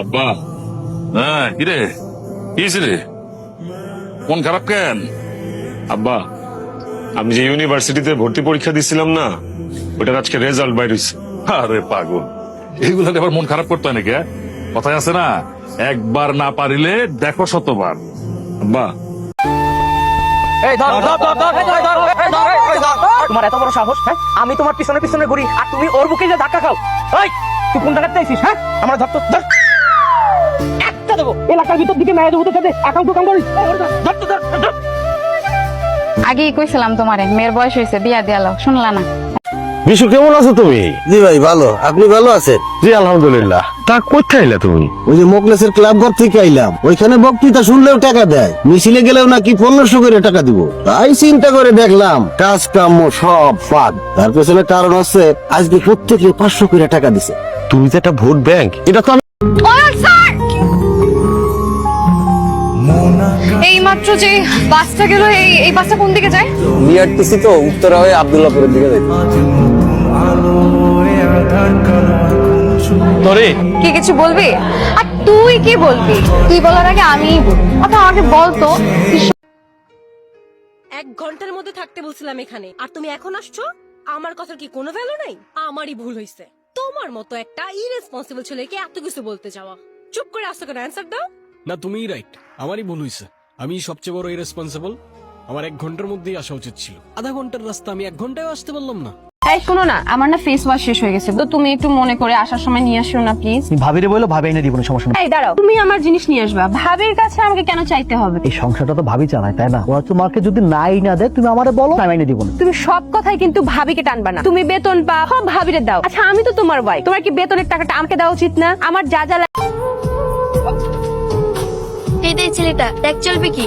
আব্বা। হ্যাঁ কিরে কি হয়েছে রে? মন খারাপ কেন? আব্বা আমি যে ইউনিভার্সিটিতে ভর্তি পরীক্ষা দিছিলাম না ওটার আজকে রেজাল্ট বাইর হইছে। আরে পাগল। এইগুলা নিয়ে আবার মন খারাপ করতে হয় নাকি হ্যাঁ? কথায় আছে না একবার না পারিলে দেখো শতবার। আব্বা। তোমার এত বড় সাহস হ্যাঁ? আমি তোমার পিছনে পিছনে ঘুরি আর তুমি ওর বুকে যে ধাক্কা খাও। এই তুই কোন আইছিস হ্যাঁ? আমার ধর তো ধর। একটা দেবো। এলাকার ভিতর দিকে মেয়ে দেবো সাথে একাউন্ট দোকান করিস এই, ওর ধর, ধর তো, ধর, ধর। আগেই কইছিলাম তোমারে মেয়ের বয়স হয়েছে বিয়া দিয়ালো শুনলা না? বিশু কেমন আছো তুমি? জি ভাই ভালো। আপনি ভালো আছেন? জি আলহামদুলিল্লাহ। তা কোথায় এলে তুমি? ওই যে মোকলেসের ক্লাব ঘর থেকে আইলাম। ওইখানে বক্তৃতা শুনলেও টাকা দেয়। মিছিলে গেলেও নাকি পনেরোশো করে টাকা দিব। তাই চিন্তা করে দেখলাম কাজ কাম সব পাক তার পেছনে কারণ হচ্ছে আজকে প্রত্যেকে পাঁচশো করে টাকা দিছে। তুমি যে একটা ভোট ব্যাংক এটা তো মাত্র যে বাসটা গেল এই এই বাসটা কোন দিকে যায়? বিআরটিসি তো উত্তরা হয়ে আবদুল্লাপুরের দিকে যাই তোরে। কি কিছু বলবি? আর তুই কি বলবি? তুই বলার আগে আমিই বলবি। আচ্ছা আমাকে বলতো এক ঘণ্টার মধ্যে থাকতে বলছিলাম এখানে। আর তুমি এখন আসছো? আমার কথার কি কোনো ভ্যালু নাই? আমারই ভুল হয়েছে তোমার মতো একটা ইরেসপন্সিবল ছেলেকে এত কিছু বলতে যাওয়া। চুপ করে আসতে করে অ্যান্সার দাও। না তুমিই রাইট আমারই ভুল হয়েছে আমি সবচেয়ে বড় ইরেসপন্সিবল আমার এক ঘণ্টার মধ্যেই আসা উচিত ছিল। আধা ঘণ্টার রাস্তা আমি এক ঘন্টায় আসতে পারলাম না। এই শোনো না আমার না ফেস ওয়াশ শেষ হয়ে গেছে। তো তুমি একটু মনে করে আসার সময় নিয়ে আসো না প্লিজ ভাবিরে বলো ভাবি এনে দিব না সমস্যা নেই। এই দাঁড়াও তুমি আমার জিনিস নিয়ে আসবা। ভাবির কাছে আমাকে কেন চাইতে হবে? এই সংসারটা তো ভাবি চালায় তাই না? ওরা তোমাকে যদি নাই না দেয় তুমি আমারে বলো আমি এনে দিব না। তুমি সব কথাই কিন্তু ভাবিকে টানবা না। তুমি বেতন পাও সব ভাবিরে দাও। আচ্ছা আমি তো তোমার ভাই তোমার কি বেতনের টাকাটা আমাকে দেওয়া উচিত না? আমার যা যা ছেলেটা দেখ চলবে কি?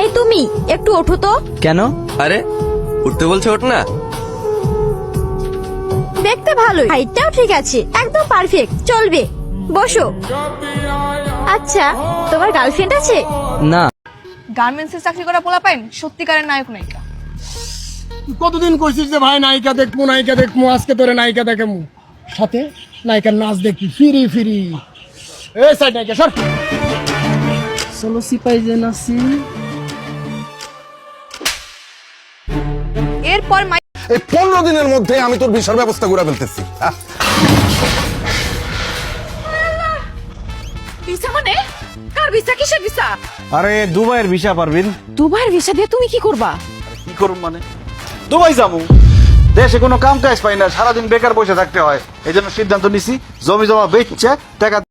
এই তুমি একটু ওঠো তো। কেন? আরে উঠতে বলছে ওঠ না। দেখতে ভালোই। হাইটটাও ঠিক আছে একদম পারফেক্ট চলবে বসো। আচ্ছা তোমার গার্লফ্রেন্ড আছে? না। গার্মেন্টসে চাকরি করা পোলা পাইন সত্যিকারের নায়ক নায়িকা। কতদিন কইছিস যে ভাই নায়িকা দেখব নায়িকা দেখব আজকে তোরে নায়িকা দেখামু। সাথে নায়িকার নাচ দেখি ফিরি ফিরি। এই সাইড নায়িকা সর। চলো সিপাই যে নাচি। এরপর মাই এই পনেরো দিনের মধ্যে আমি তোর ভিসার ব্যবস্থা করে ফেলতেছি। ভিসা মানে? কার ভিসা? কিসের ভিসা? আরে দুবাইয়ের ভিসা পারবিন দুবার ভিসা দিয়ে তুমি কি করবা? কি করুম মানে? দুবাই যাব দেশে কোনো কাম কাজ পাই না সারাদিন বেকার বসে থাকতে হয়। এই জন্য সিদ্ধান্ত নিছি জমি জমা বেচছে টাকা